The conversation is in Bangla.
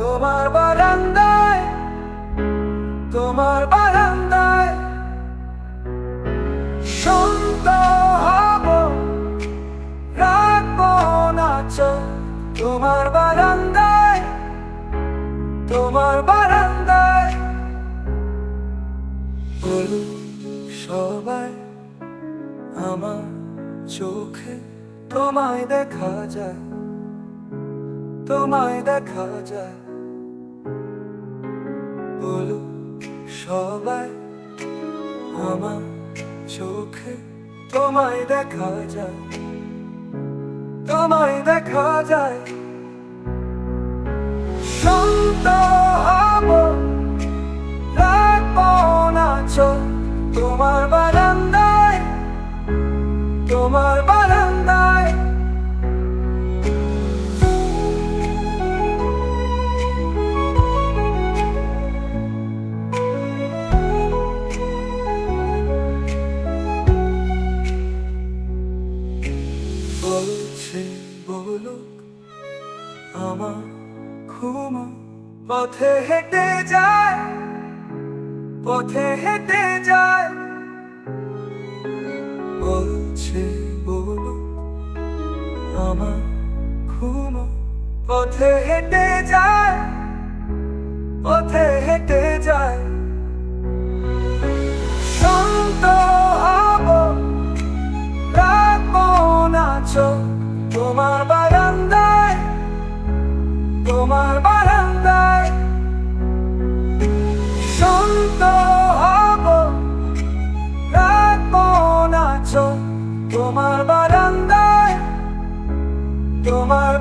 তোমার বারান্দায় তোমার বারান্দায় শান্ত হব, রাখব না চোখ। তোমার বারান্দায় তোমার বারান্দায় বলুন সবাই আমার চোখে তোমায় দেখা যায়, তোমায় দেখা যায়। বলুন সবাই আমার চোখে, তোমায় দেখা যায়, তোমায় দেখা যায়। শান্ত হব, রাখব না তোমার বারান্দায় তোমার বারান্দায়। বলুক আমার ঘুম পথে হেঁটে যায়, পথে হেঁটে যায়। বলছে বলুক আমার ঘুম পথে হেঁটে যায়, পথে তো হব। রাখব না তোমার বারান্দায় তোমার